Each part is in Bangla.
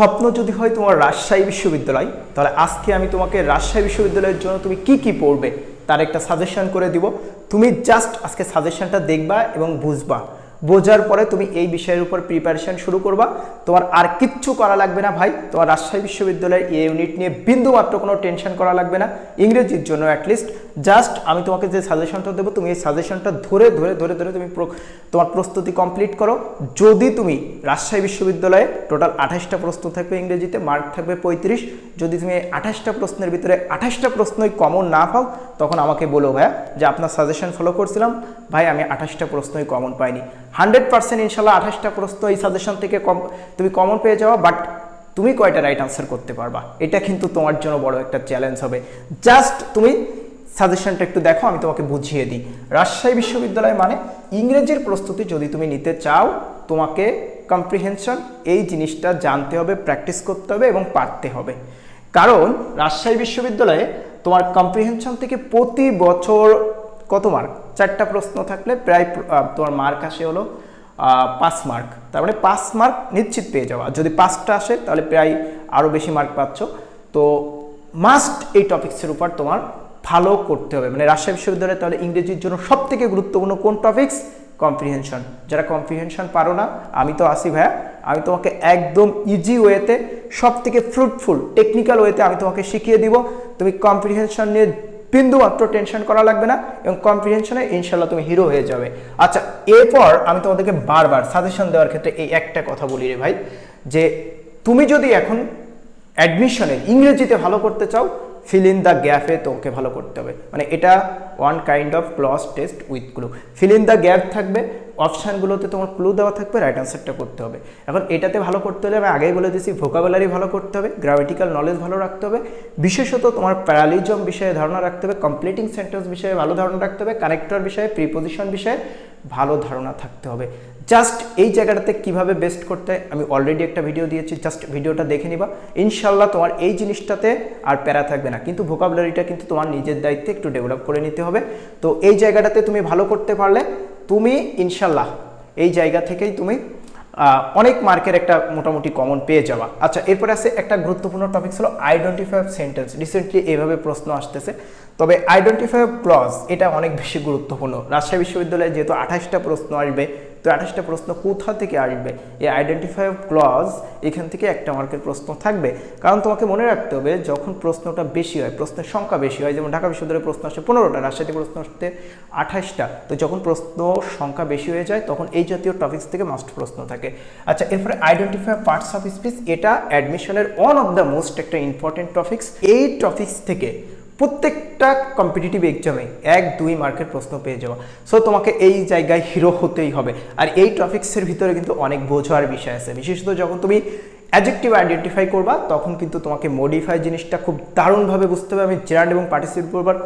স্বপ্ন যদি হয় তোমার রাজশাহী বিশ্ববিদ্যালয়, তাহলে আজকে আমি তোমাকে রাজশাহী বিশ্ববিদ্যালয়ের জন্য তুমি কি কি পড়বে তার একটা সাজেশন করে দিব। তুমি জাস্ট আজকে সাজেশনটা দেখবা এবং বুঝবা। বোঝার পরে তুমি এই বিষয়ের উপর প্রিপারেশন শুরু করবা। তোমার আর কিচ্ছু করা লাগবে না ভাই। তোমার রাজশাহী বিশ্ববিদ্যালয়ের এই ইউনিট নিয়ে বিন্দু মাত্র কোনো টেনশন করা লাগবে না। ইংরেজির জন্য অ্যাটলিস্ট জাস্ট আমি তোমাকে যে সাজেশনটা দেবো, তুমি এই সাজেশনটা ধরে ধরে ধরে ধরে তুমি তোমার প্রস্তুতি কমপ্লিট করো। যদি তুমি রাজশাহী বিশ্ববিদ্যালয়ে টোটাল আঠাশটা প্রশ্ন থাকবে ইংরেজিতে মার্ক থাকবে পঁয়ত্রিশ। যদি তুমি আঠাশটা প্রশ্নের ভিতরে আঠাশটা প্রশ্নই কমন না পাও, তখন আমাকে বলো ভাইয়া যে আপনার সাজেশন ফলো করছিলাম। ভাই, আমি আঠাশটা প্রশ্নই কমন পাইনি। হান্ড্রেড পার্সেন্ট ইনশাল্লাহ আঠাশটা প্রশ্ন এই সাজেশন থেকে কম, তুমি কমন পেয়ে যাওয়া বাট তুমি কয়টা রাইট আনসার করতে পারবা? এটা কিন্তু তোমার জন্য বড় একটা চ্যালেঞ্জ হবে। জাস্ট তুমি সাজেশনটা একটু দেখো, আমি তোমাকে বুঝিয়ে দিই। রাজশাহী বিশ্ববিদ্যালয় মানে ইংরেজির প্রস্তুতি যদি তুমি নিতে চাও, তোমাকে কম্প্রিহেনশন এই জিনিসটা জানতে হবে প্র্যাকটিস করতে হবে এবং পারতে হবে। কারণ রাজশাহী বিশ্ববিদ্যালয়ে তোমার কম্প্রিহেনশন থেকে প্রতি বছর কত মার্ক? চারটা প্রশ্ন থাকলে প্রায় তোমার মার্ক আসে হলো পাঁচ মার্ক। তার মানে পাঁচ মার্ক নিশ্চিত পেয়ে যাওয়া। যদি পাঁচটা আসে, তাহলে প্রায় আরও বেশি মার্ক পাচ্ছ। তো মাস্ট এই টপিক্সের উপর তোমার ভালো করতে হবে। মানে রাজশাহী বিশ্ববিদ্যালয়ে তাহলে ইংরেজির জন্য সব থেকে গুরুত্বপূর্ণ কোন টপিক্স কম্প্রিহেনশন যারা কম্প্রিহেনশন পারো না, আমি তো আসি ভাইয়া, আমি তোমাকে একদম ইজি ওয়েতে সব থেকে ফ্রুটফুল টেকনিক্যাল ওয়েতে আমি তোমাকে শিখিয়ে দিব। তুমি কম্প্রিহেনশন নিয়ে বিন্দু মাত্র টেনশন করা লাগবে না এবং কম্প্রিহেনশনে ইনশাল্লাহ তুমি হিরো হয়ে যাবে। আচ্ছা এরপর আমি তোমাদেরকে বারবার সাজেশন দেওয়ার ক্ষেত্রে এই একটা কথা বলি রে ভাই, যে তুমি যদি এখন অ্যাডমিশনে ইংরেজিতে ভালো করতে চাও ফিল ইন দ্য গ্যাপে তোমাকে ভালো করতে হবে। মানে এটা one kind of cloze test with glue fill in the gap থাকবে অপশানগুলোতে তোমার ক্লু দেওয়া থাকবে রাইট আনসারটা করতে হবে। এখন এটাতে ভালো করতে হলে আমি আগেই বলে দিয়েছি ভোকাবুলারি ভালো করতে হবে গ্রামেটিক্যাল নলেজ ভালো রাখতে হবে, বিশেষত তোমার প্যারালিজম বিষয়ে ধারণা রাখতে হবে কমপ্লিটিং সেন্টেন্স বিষয়ে ভালো ধারণা রাখতে হবে কানেক্টর বিষয়ে প্রিপোজিশন বিষয়ে ভালো ধারণা থাকতে হবে। জাস্ট এই জায়গাটাতে কীভাবে বেস্ট করতে আমি অলরেডি একটা ভিডিও দিয়েছি জাস্ট ভিডিওটা দেখে নিবা। ইনশাল্লাহ তোমার এই জিনিসটাতে আর প্যারা থাকবে না, কিন্তু ভোকাবুলারিটা কিন্তু তোমার নিজের দায়িত্বে একটু ডেভেলপ করে নিতে হবে। তো এই জায়গাটাতে তুমি ভালো করতে পারলে তুমি ইনশাল্লাহ এই জায়গা থেকেই তুমি অনেক মার্কের একটা মোটামুটি কমন পেয়ে যাওয়া আচ্ছা এরপরে আছে একটা গুরুত্বপূর্ণ টপিক ছিল আইডেন্টিফাই সেন্টেন্স রিসেন্টলি এভাবে প্রশ্ন আসতেছে। তবে আইডেন্টিফাই ক্লজ এটা অনেক বেশি গুরুত্বপূর্ণ। রাজশাহী বিশ্ববিদ্যালয়ে যেহেতু আঠাশটা প্রশ্ন আসবে, তো আঠাশটা প্রশ্ন কোথা থেকে আসবে? এই আইডেন্টিফাই ক্লজ এখান থেকে একটা মার্কের প্রশ্ন থাকবে। কারণ তোমাকে মনে রাখতে হবে, যখন প্রশ্নটা বেশি হয়, প্রশ্নের সংখ্যা বেশি হয়, যেমন ঢাকা বিশ্ববিদ্যালয়ে প্রশ্ন আসে পনেরোটা, রাজশাহীতে প্রশ্ন আসতে আঠাশটা, তো যখন প্রশ্ন সংখ্যা বেশি হয়ে যায়, তখন এই জাতীয় টপিক্স থেকে মাস্ট প্রশ্ন থাকে। আচ্ছা এরপরে আইডেন্টিফাই পার্টস অফ স্পিচ এটা অ্যাডমিশনের ওয়ান অফ দ্য মোস্ট একটা ইম্পর্টেন্ট টপিক্স এই টপিক্স থেকে প্রত্যেকটা কম্পিটিটিভ এক্সামে এক, দুই মার্কের প্রশ্ন পেয়ে যাওয়া। সো তোমাকে এই জায়গায় হিরো হতেই হবে। আর এই টপিক্সের ভিতরে কিন্তু অনেক বোঝার বিষয় আছে। বিশেষত যখন তুমি অ্যাডজেক্টিভ আইডেন্টিফাই করবা, তখন কিন্তু তোমাকে মডিফাই জিনিসটা খুব দারুণভাবে বুঝতে হবে। আমি জেরান্ড এবং পার্টিসিপেট করবার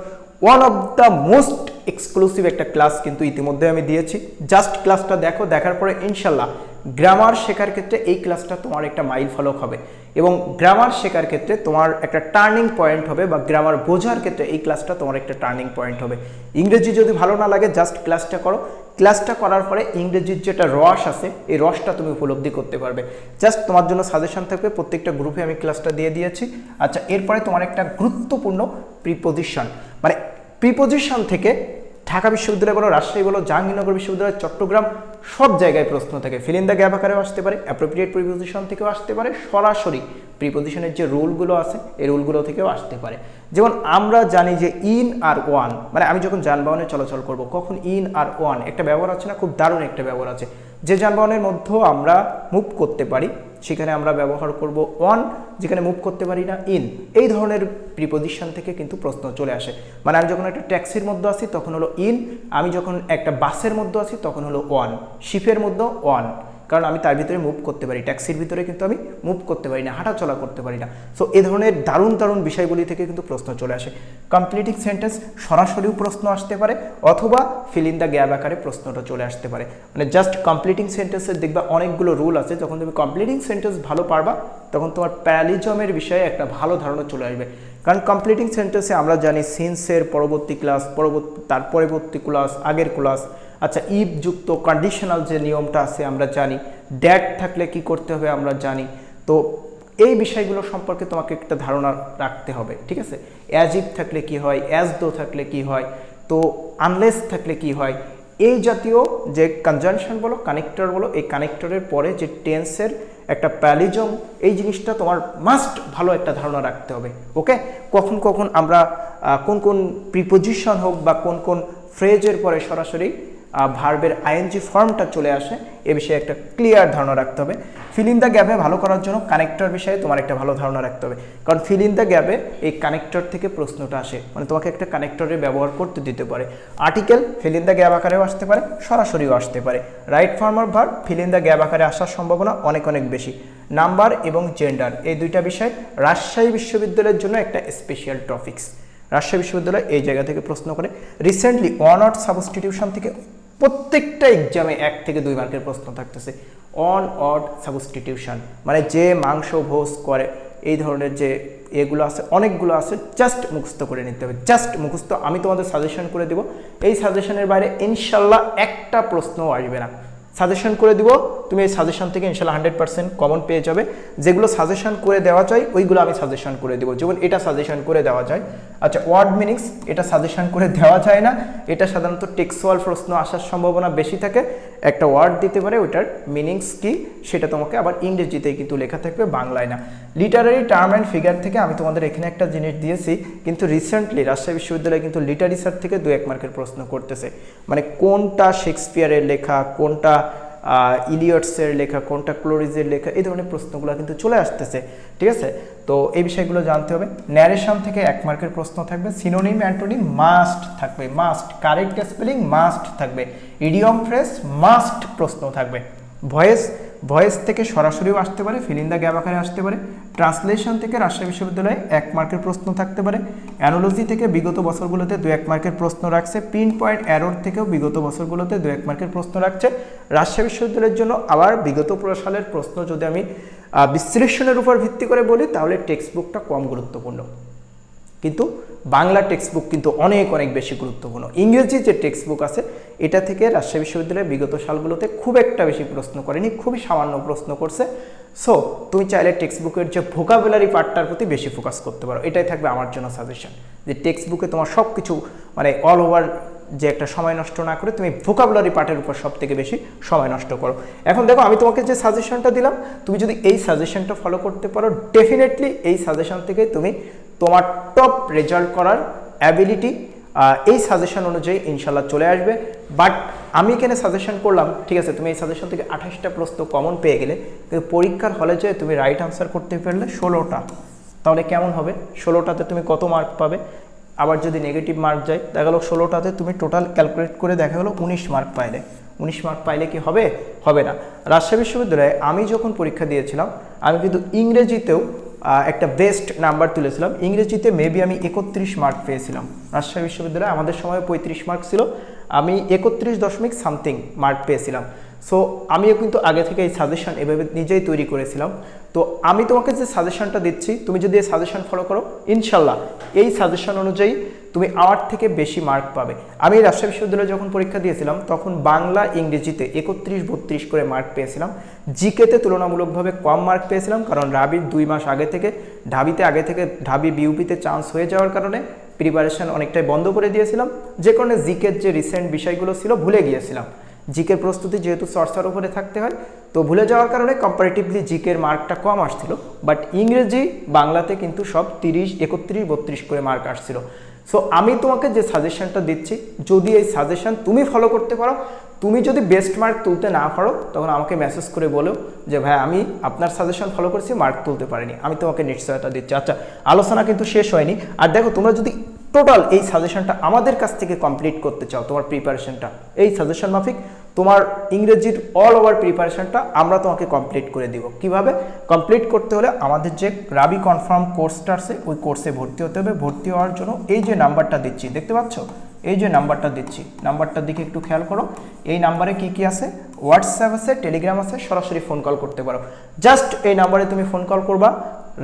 one of the most exclusive একটা ক্লাস কিন্তু ইতিমধ্যে আমি দিয়েছি। জাস্ট ক্লাসটা দেখো, দেখার পরে ইনশাল্লাহ গ্রামার শেখার ক্ষেত্রে এই ক্লাসটা তোমার একটা মাইল ফলক হবে এবং গ্রামার শেখার ক্ষেত্রে তোমার একটা টার্নিং পয়েন্ট হবে বা গ্রামার বোঝার ক্ষেত্রে এই ক্লাসটা তোমার একটা টার্নিং পয়েন্ট হবে। ইংরেজি যদি ভালো না লাগে জাস্ট ক্লাসটা করো। ক্লাসটা করার পরে ইংরেজির যেটা রস আছে, এই রসটা তুমি উপলব্ধি করতে পারবে। জাস্ট তোমার জন্য সাজেশন থাকবে, প্রত্যেকটা গ্রুপে আমি ক্লাসটা দিয়ে দিয়েছি। আচ্ছা এরপরে তোমার একটা গুরুত্বপূর্ণ প্রিপোজিশন মানে প্রিপোজিশন থেকে ঢাকা বিশ্ববিদ্যালয় বলো, রাজশাহী বলো, জাহাঙ্গীরনগর বিশ্ববিদ্যালয়, চট্টগ্রাম, সব জায়গায় প্রশ্ন থাকে। ফিল ইন দ্য গ্যাপ আকারেও আসতে পারে অ্যাপ্রোপ্রিয়েট প্রিপোজিশন থেকেও আসতে পারে, সরাসরি প্রিপোজিশনের যে রুলগুলো আছে, এই রুলগুলো থেকেও আসতে পারে। যেমন আমরা জানি যে ইন আর ওয়ান মানে আমি যখন যানবাহনে চলাচল করব, কখন ইন আর ওয়ান একটা ব্যবহার আছে না? খুব দারুণ একটা ব্যবহার আছে। যে যানবাহনের মধ্যেও আমরা মুভ করতে পারি সেখানে আমরা ব্যবহার করব অন যেখানে মুভ করতে পারি না ইন এই ধরনের প্রিপোজিশন থেকে কিন্তু প্রশ্ন চলে আসে। মানে আমি যখন একটা ট্যাক্সির মধ্যে আসি তখন হলো ইন আমি যখন একটা বাসের মধ্যে আসি তখন হলো ওয়ান শিপের মধ্যে ওয়ান কারণ আমি তার ভিতরে মুভ করতে পারি ট্যাক্সির ভিতরে কিন্তু আমি মুভ করতে পারি না হাঁটা চলা করতে পারি না। সো এ ধরনের দারুণ দারুণ বিষয়গুলি থেকে কিন্তু প্রশ্ন চলে আসে। কমপ্লিটিং সেন্টেন্স সরাসরিও প্রশ্ন আসতে পারে, অথবা ফিল ইন দ্য গ্যাপ আকারে প্রশ্নটা চলে আসতে পারে। মানে জাস্ট কমপ্লিটিং সেন্টেন্সের দেখবা অনেকগুলো রুল আছে, যখন তুমি কমপ্লিটিং সেন্টেন্স ভালো পারবা, তখন তোমার প্যারালিজমের বিষয়ে একটা ভালো ধারণা চলে আসবে। কারণ কমপ্লিটিং সেন্টেন্সে আমরা জানি সিন্সের পরবর্তী ক্লাস পরবর্তী, তার পরবর্তী ক্লাস আগের ক্লাস আচ্ছা ইফ যুক্ত কন্ডিশনাল যে নিয়মটা আছে আমরা জানি ড্যাট থাকলে কি করতে হবে আমরা জানি। তো এই বিষয়গুলো সম্পর্কে তোমাকে একটা ধারণা রাখতে হবে, ঠিক আছে? অ্যাজিভ থাকলে কি হয় অ্যাজ দো থাকলে কি হয়, তো আনলেস থাকলে কি হয়, এই জাতীয় যে কনজাংশন বলো কানেক্টর বলো, এই কানেক্টরের পরে যে টেন্সের একটা প্যালিজম, এই জিনিসটা তোমার মাস্ট ভালো একটা ধারণা রাখতে হবে ওকে কখন কখন আমরা কোন কোন প্রিপোজিশন হোক বা কোন কোন ফ্রেজের পরে সরাসরি ভার্বের আইএনজি ফর্মটা চলে আসে। এ বিষয়ে একটা ক্লিয়ার ধারণা রাখতে হবে। ফিল ইন দ্য গ্যাপে ভালো করার জন্য কানেক্টর বিষয়ে তোমার একটা ভালো ধারণা রাখতে হবে। কারণ ফিল ইন দ্য গ্যাপে এই কানেক্টর থেকে প্রশ্নটা আসে। মানে তোমাকে একটা কানেক্টরের ব্যবহার করতে দিতে পারে। Article fill in the gap আকারেও আসতে পারে, সরাসরিও আসতে পারে। Right form of verb fill in the gap আকারে আসার সম্ভাবনা অনেক অনেক বেশি। নাম্বার এবং জেন্ডার এই দুইটা বিষয় রাজশাহী বিশ্ববিদ্যালয়ের জন্য একটা স্পেশাল টপিকস রাজশাহী বিশ্ববিদ্যালয় এই জায়গা থেকে প্রশ্ন করে। রিসেন্টলি অন অট সাবস্টিটিউশন থেকে প্রত্যেকটা এক্সামে এক থেকে দুই মার্কের প্রশ্ন থাকতেছে। অন অড সাবস্টিটিউশন মানে যে মাংস ভোজ করে, এই ধরনের যে এগুলো আছে, অনেকগুলো আছে জাস্ট মুখস্থ করে নিতে হবে। জাস্ট মুখস্থ, আমি তোমাদের সাজেশন করে দিব। এই সাজেশনের বাইরে ইনশাল্লাহ একটা প্রশ্নও আসবে না। সাজেশন করে দিব। তুমি এই সাজেশন থেকে ইনশাল্লাহ হান্ড্রেড পার্সেন্ট কমন পেয়ে যাবে। যেগুলো সাজেশন করে দেওয়া যায়, ওইগুলো আমি সাজেশন করে দেবো। যেমন এটা সাজেশন করে দেওয়া যায়। আচ্ছা ওয়ার্ড মিনিংস, এটা সাজেশন করে দেওয়া যায় না। এটা সাধারণত টেক্সুয়াল প্রশ্ন আসার সম্ভাবনা বেশি থাকে। একটা ওয়ার্ড দিতে পারে, ওইটার মিনিংস কি, সেটা তোমাকে আবার ইংরেজিতেই কিন্তু লেখা থাকবে, বাংলায় না। লিটারারি টার্ম অ্যান্ড ফিগার থেকে আমি তোমাদের এখানে একটা জিনিস দিয়েছি, কিন্তু রিসেন্টলি রাজশাহী বিশ্ববিদ্যালয় কিন্তু লিটারেচার থেকে দু এক মার্কের প্রশ্ন করতেছে। মানে কোনটা শেক্সপিয়ারের লেখা, কোনটা ইলিয়টসের লেখা, কোনটা ক্লোরিজের লেখা, এই ধরনের প্রশ্নগুলো কিন্তু চলে আসতেছে, ঠিক আছে? তো এই বিষয়গুলো জানতে হবে। ন্যারেশন থেকে এক মার্কের প্রশ্ন থাকবে সিনোনিম অ্যান্টোনিম মাস্ট থাকবে মাস্ট কারেক্ট স্পেলিং মাস্ট থাকবে ইডিয়ম ফ্রেস মাস্ট প্রশ্ন থাকবে ভয়েস ভয়েস থেকে সরাসরিও আসতে পারে, ফিল দ্য গ্যাপ আকারে আসতে পারে, ট্রান্সলেশন থেকে রাজশাহী বিশ্ববিদ্যালয়ে এক মার্কের প্রশ্ন থাকতে পারে, অ্যানোলজি থেকে বিগত বছরগুলোতে দু এক মার্কের প্রশ্ন রাখছে, পিন পয়েন্ট অ্যারোর থেকেও বিগত বছরগুলোতে দু এক মার্কের প্রশ্ন রাখছে। রাজশাহী বিশ্ববিদ্যালয়ের জন্য আবার বিগত সালের প্রশ্ন যদি আমি বিশ্লেষণের উপর ভিত্তি করে বলি, তাহলে টেক্সট বুকটা কম গুরুত্বপূর্ণ। কিন্তু বাংলা টেক্সট বুক কিন্তু অনেক অনেক বেশি গুরুত্বপূর্ণ। ইংরেজি যে টেক্সট বুক আছে এটা থেকে রাজশাহী বিশ্ববিদ্যালয়ের বিগত সালগুলোতে খুব একটা বেশি প্রশ্ন করেনি, খুবই সামান্য প্রশ্ন করছে। সো তুমি চাইলে টেক্সট বুকের যে ভোকাবুলারি পার্টটার প্রতি বেশি ফোকাস করতে পারো। এটাই থাকবে আমার জন্য সাজেশন যে টেক্সট বুকে তোমার সব কিছু মানে অল ওভার যে একটা সময় নষ্ট না করে তুমি ভোকাবুলারি পার্টের উপর সব থেকে বেশি সময় নষ্ট করো। এখন দেখো, আমি তোমাকে যে সাজেশনটা দিলাম, তুমি যদি এই সাজেশনটা ফলো করতে পারো ডেফিনেটলি এই সাজেশন থেকে তুমি তোমার টপ রেজাল্ট করার অ্যাবিলিটি এই সাজেশন অনুযায়ী ইনশাল্লাহ চলে আসবে। বাট আমি এখানে সাজেশন করলাম, ঠিক আছে, তুমি এই সাজেশন থেকে আঠাশটা প্রশ্ন কমন পেয়ে গেলে, কিন্তু পরীক্ষার হলে যে তুমি রাইট আনসার করতে পারলে ষোলোটা। তাহলে কেমন হবে? ষোলোটাতে তুমি কত মার্ক পাবে? আবার যদি নেগেটিভ মার্ক যায়, দেখা গেলো ষোলোটাতে তুমি টোটাল ক্যালকুলেট করে দেখা গেলো উনিশ মার্ক পাইলে। উনিশ মার্ক পাইলে কি হবে? হবে না। রাজশাহী বিশ্ববিদ্যালয়ে আমি যখন পরীক্ষা দিয়েছিলাম, আমি কিন্তু ইংরেজিতেও একটা বেস্ট নাম্বার তুলেছিলাম। ইংরেজিতে মেবি আমি একত্রিশ মার্ক পেয়েছিলাম। রাজশাহী বিশ্ববিদ্যালয়ে আমাদের সময় পঁয়ত্রিশ মার্ক ছিল। আমি একত্রিশ দশমিক সামথিং মার্ক পেয়েছিলাম। সো আমিও কিন্তু আগে থেকে এই সাজেশন এভাবে নিজেই তৈরি করেছিলাম। তো আমি তোমাকে যে সাজেশনটা দিচ্ছি, তুমি যদি এই সাজেশন ফলো করো, ইনশাল্লাহ এই সাজেশন অনুযায়ী তুমি আমার থেকে বেশি মার্ক পাবে। আমি রাজশাহী বিশ্ববিদ্যালয়ে যখন পরীক্ষা দিয়েছিলাম, তখন বাংলা, ইংরেজিতে একত্রিশ, বত্রিশ করে মার্ক পেয়েছিলাম। জিকেতে তুলনামূলকভাবে কম মার্ক পেয়েছিলাম, কারণ রাবির দুই মাস আগে থেকে, ঢাবিতে আগে থেকে, ঢাবি বিউপিতে চান্স হয়ে যাওয়ার কারণে প্রিপারেশন অনেকটাই বন্ধ করে দিয়েছিলাম। যে কারণে জিকের যে রিসেন্ট বিষয়গুলো ছিল, ভুলে গিয়েছিলাম। জিকের প্রস্তুতি যেহেতু চর্চার উপরে থাকতে হয়, তো ভুলে যাওয়ার কারণে কম্পারেটিভলি জিকের মার্কটা কম আসছিল। বাট ইংরেজি, বাংলাতে কিন্তু সব তিরিশ, একত্রিশ, বত্রিশ করে মার্ক আসছিল। সো আমি তোমাকে যে সাজেশনটা দিচ্ছি, যদি এই সাজেশন তুমি ফলো করতে পারো, তুমি যদি বেস্ট মার্ক তুলতে না পারো, তখন আমাকে মেসেজ করে বলো যে, ভাই, আমি আপনার সাজেশন ফলো করছি মার্ক তুলতে পারিনি। আমি তোমাকে নিশ্চয়তা দিচ্ছি। আচ্ছা আলোচনা কিন্তু শেষ হয়নি। আর দেখো, তোমরা যদি টোটাল এই সাজেশনটা আমাদের কাছ থেকে কমপ্লিট করতে চাও, তোমার প্রিপারেশনটা এই সাজেশন মাফিক, তোমার ইংরেজির অল ওভার প্রিপারেশনটা আমরা তোমাকে কমপ্লিট করে দিব। কীভাবে? কমপ্লিট করতে হলে আমাদের যে রাবি কনফার্ম কোর্সটা আছে, ওই কোর্সে ভর্তি হতে হবে। ভর্তি হওয়ার জন্য এই যে নাম্বারটা দিচ্ছি, দেখতে পাচ্ছ? এই যে নাম্বারটা দিচ্ছি নাম্বারটার দিকে একটু খেয়াল করো। এই নাম্বারে কি কি আছে? হোয়াটসঅ্যাপ আছে টেলিগ্রাম আছে, সরাসরি ফোন কল করতে পারো। জাস্ট এই নাম্বারে তুমি ফোন কল করবা।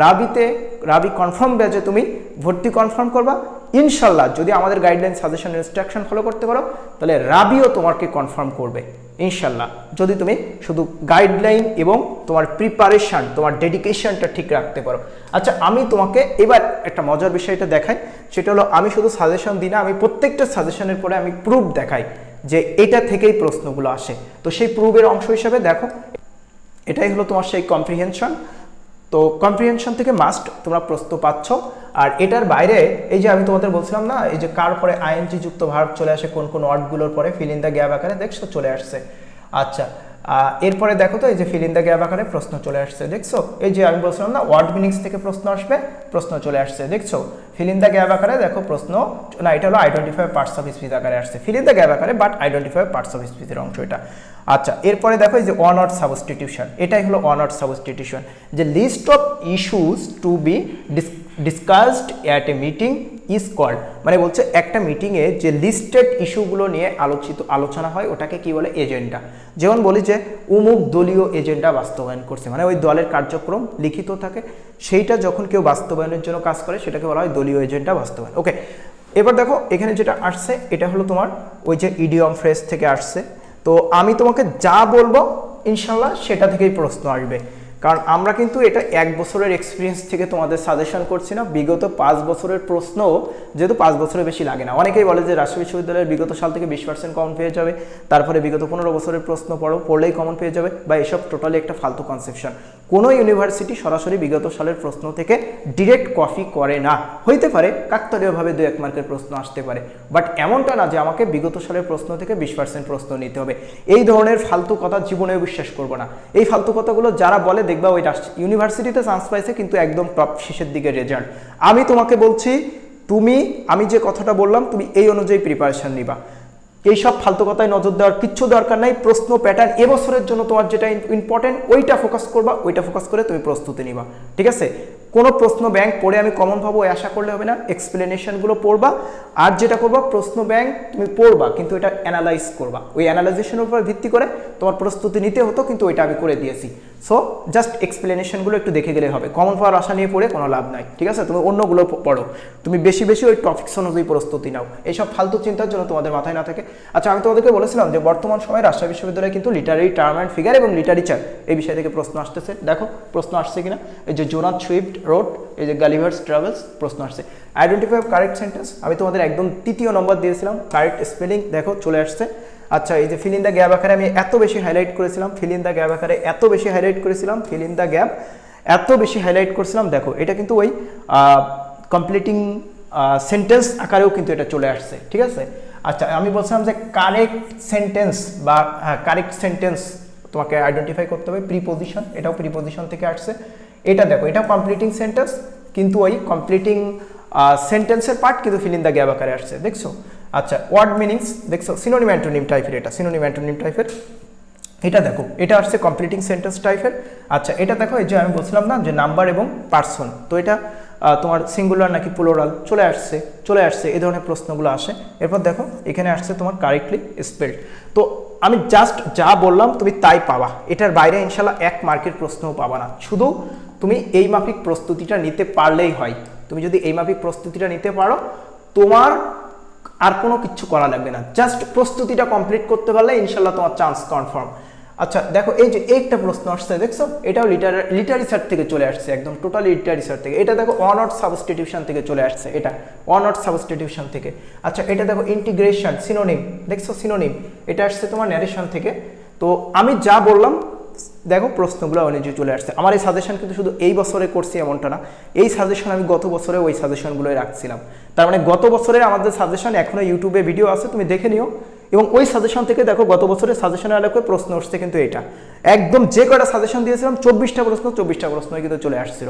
রাবিতে রাবি কনফার্ম ব্যাচে তুমি ভর্তি কনফার্ম করবা। ইনশাল্লাহ যদি আমাদের গাইডলাইন সাজেশন ইনস্ট্রাকশন ফলো করতে পারো, তাহলে রাবিও তোমাকে কনফার্ম করবে। ইনশাল্লাহ যদি তুমি শুধু গাইডলাইন এবং তোমার প্রিপারেশন তোমার ডেডিকেশনটা ঠিক রাখতে পারো। আচ্ছা আমি তোমাকে এবার একটা মজার বিষয়টা দেখাই। সেটা হলো, আমি শুধু সাজেশন দিই না, আমি প্রত্যেকটা সাজেশনের পরে আমি প্রুফ দেখাই যে এটা থেকেই প্রশ্নগুলো আসে। তো সেই প্রুফের অংশ হিসেবে দেখো, এটাই হলো তোমার সেই কম্প্রিহেনশন তো কম্প্রিহেনশন থেকে মাস্ট তোমরা প্রস্তুত পাচ্ছ। আর এটার বাইরে এই যে আমি তোমাদের বলছিলাম না, এই যে কার পরে আইএনজি যুক্ত ভার্ব চলে আসে, কোন কোন ওয়ার্ডগুলোর পরে ফিল ইন দ্য গ্যাপ আকারে দেখছ চলে আসছে। আচ্ছা এরপরে দেখো তো এই যে ফিল ইন দ্য গ্যাপ আকারে প্রশ্ন চলে আসছে, দেখছ? এই যে আমি বলছিলাম না ওয়ার্ড মিনিংস থেকে প্রশ্ন আসবে, প্রশ্ন চলে আসছে, দেখছ? ফিল ইন দ্য গ্যাপ আকারে দেখো প্রশ্ন, না, এটা হলো আইডেন্টিফাই পার্টস অফ স্পিচ আকারে আসছে। ফিল ইন দ্য গ্যাপ আকারে বাট আইডেন্টিফাই পার্টস অফ স্পিচের অংশ এটা। আচ্ছা এরপরে দেখো এই যে অন অট সাবস্টিটিউশন এটাই হলো অন অট সাবস্টিটিউশন যে list of issues to be discussed at a meeting is called মানে বলছে একটা মিটিংয়ে যে লিস্টেড ইস্যুগুলো নিয়ে আলোচিত, আলোচনা হয়, ওটাকে কি বলে এজেন্ডা যেমন বলি যে, উমুক দলীয় এজেন্ডা বাস্তবায়ন করছে মানে ওই দলের কার্যক্রম লিখিত থাকে, সেইটা যখন কেউ বাস্তবায়নের জন্য কাজ করে, সেটাকে বলা হয় দলীয় এজেন্ডা বাস্তবায়ন। ওকে এবার দেখো, এখানে যেটা আসছে, এটা হলো তোমার ওই যে ইডিয়ম ফ্রেস থেকে আসছে। তো আমি তোমাকে যা বলব, ইনশাল্লাহ সেটা থেকেই প্রশ্ন আসবে। কারণ আমরা কিন্তু এটা এক বছরের এক্সপিরিয়েন্স থেকে তোমাদের সাজেশন করছি না। বিগত পাঁচ বছরের প্রশ্ন যেহেতু পাঁচ বছরের বেশি লাগে না। অনেকেই বলে যে রাজশাহী বিশ্ববিদ্যালয়ের বিগত সাল থেকে বিশ পার্সেন্ট কমন পেয়ে যাবে, তারপরে বিগত পনেরো বছরের প্রশ্ন পড়ো, পড়লেই কমন পেয়ে যাবে বা এসব টোটালি একটা ফালতু কনসেপশন কোনো ইউনিভার্সিটি সরাসরি বিগত সালের প্রশ্ন থেকে ডিরেক্ট কপি করে না। হইতে পারে, কাকতালীয়ভাবে দু এক মার্কের প্রশ্ন আসতে পারে বাট এমনটা না যে আমাকে বিগত সালের প্রশ্ন থেকে বিশ পার্সেন্ট প্রশ্ন নিতে হবে। এই ধরনের ফালতু কথা জীবনেও বিশ্বাস করব না। এই ফালতু কথাগুলো যারা বলে, দেখবা ওই ইউনিভার্সিটিতে চান্স পাইছে, কিন্তু একদম টপ শেষের দিকে রেজাল্ট আমি তোমাকে বলছি, তুমি, আমি যে কথাটা বললাম, তুমি এই অনুযায়ী প্রিপারেশন নিবা। এইসব ফালতু কথায় নজর দেওয়ার কিচ্ছু দরকার নাই। প্রশ্ন প্যাটার্ন এবছরের জন্য তোমার যেটা ইম্পর্টেন্ট ওইটা ফোকাস করবা, ওইটা ফোকাস করে তুমি প্রস্তুতি নিবা। ঠিক আছে? কোনো প্রশ্ন ব্যাংক পড়ে আমি কমন ওই আশা করলে হবে না। এক্সপ্লেনেশনগুলো পড়বা। আর যেটা করবা, প্রশ্ন ব্যাংক তুমি পড়বা, কিন্তু এটা অ্যানালাইজ করবা। ওই অ্যানালাইজেশনের উপর ভিত্তি করে তোমার প্রস্তুতি নিতে হতো, কিন্তু ওইটা আমি করে দিয়েছি। সো জাস্ট এক্সপ্লেনেশনগুলো একটু দেখে গেলে হবে। কমন পাওয়ার আশা নিয়ে পড়ে কোনো লাভ নাই। ঠিক আছে? তুমি অন্যগুলো পড়ো। তুমি বেশি বেশি ওই টপিক্স অনুযায়ী প্রস্তুতি নাও। এইসব ফালতু চিন্তার জন্য তোমাদের মাথায় না থাকে। আচ্ছা আমি তোমাদেরকে বলেছিলাম যে বর্তমান সময়ে রাজশাহী বিশ্ববিদ্যালয়ে কিন্তু লিটারি টার্ম অ্যান্ড ফিগার এবং লিটারেচার এই বিষয় থেকে প্রশ্ন আসতেছে। দেখো, প্রশ্ন আসছে কিনা? এই যে জোনাথ সুইফট রোড এই যে গালিভার্স ট্রাভেলস প্রশ্ন আসছে। আইডেন্টিফাই কারেক্ট সেন্টেন্স আমি তোমাদের একদম তৃতীয় নম্বর দিয়েছিলাম কারেক্ট স্পেলিং দেখো, চলে আসছে। আচ্ছা এই যে ফিল ইন দ্য গ্যাপ আকারে আমি এত বেশি হাইলাইট করেছিলাম ফিল ইন দ্য গ্যাপ আকারে এত বেশি হাইলাইট করেছিলাম ফিল ইন দ্য গ্যাপ এত বেশি হাইলাইট করেছিলাম, দেখো, এটা কিন্তু ওই কমপ্লিটিং সেন্টেন্স আকারেও কিন্তু এটা চলে আসছে, ঠিক আছে? আচ্ছা আমি বলছিলাম যে কারেক্ট সেন্টেন্স বা হ্যাঁ কারেক্ট সেন্টেন্স তোমাকে আইডেন্টিফাই করতে হবে প্রিপোজিশন এটাও প্রিপোজিশন থেকে আসছে। এটা দেখো এটা কমপ্লিটিং সেন্টেন্স কিন্তু ওই কমপ্লিটিং সেন্টেন্সের পার্ট কিন্তু ফিল দ্য গ্যাপ আকারে আসছে, দেখছ? আচ্ছা ওয়ার্ড মিনিংস দেখছ? সিনোনিম অ্যান্টোনিম টাইপের এটা সিনোনিম অ্যান্টোনিম টাইপের এটা দেখো, এটা আসছে কমপ্লিটিং সেন্টেন্স টাইপের আচ্ছা এটা দেখো, এই যে আমি বলছিলাম না যে নাম্বার এবং পার্সন তো এটা তোমার সিঙ্গুলার নাকি প্লোরাল চলে আসছে চলে আসছে, এই ধরনের প্রশ্নগুলো আসে। এরপর দেখো, এখানে আসছে তোমার কারেক্টলি স্পেল্ড তো আমি জাস্ট যা বললাম, তুমি তাই পাবা। এটার বাইরে ইনশাল্লাহ এক মার্কের প্রশ্নও পাবা না। শুধু তুমি এই মাফিক প্রস্তুতিটা নিতে পারলেই হয়। তুমি যদি এই মাফিক প্রস্তুতিটা নিতে পারো, তোমার আর কোনো কিছু করা লাগবে না। জাস্ট প্রস্তুতিটা কমপ্লিট করতে পারলে ইনশাল্লাহ তোমার চান্স কনফার্ম আচ্ছা দেখো, এই যে একটা প্রশ্ন আসছে, দেখছ? এটাও লিটার লিটারি লিটারেচার থেকে চলে আসছে, একদম টোটালি লিটারেচার থেকে। এটা দেখো অন অট সাবস্টিটিউশন থেকে চলে আসছে, এটা অন অট সাবস্টিটিউশন থেকে। আচ্ছা এটা দেখো ইন্টিগ্রেশন সিনোনিম দেখছ সিনোনিম এটা আসছে তোমার ন্যারেশন থেকে। তো আমি যা বললাম, দেখো, প্রশ্নগুলো অনুযায়ী চলে আসছে। আমার এই সাজেশন কিন্তু শুধু এই বছরে করছি এমনটা না। এই সাজেশন আমি গত বছরে ওই সাজেশনগুলোই রাখছিলাম। তার মানে গত বছরের আমাদের সাজেশন এখনও ইউটিউবে ভিডিও আছে, তুমি দেখে নিও। এবং ওই সাজেশন থেকে দেখো গত বছরের সাজেশনের আলোকে প্রশ্ন আসছে কিন্তু এটা একদম যে কটা সাজেশন দিয়েছিলাম, চব্বিশটা প্রশ্ন চব্বিশটা প্রশ্ন কিন্তু চলে আসছিল।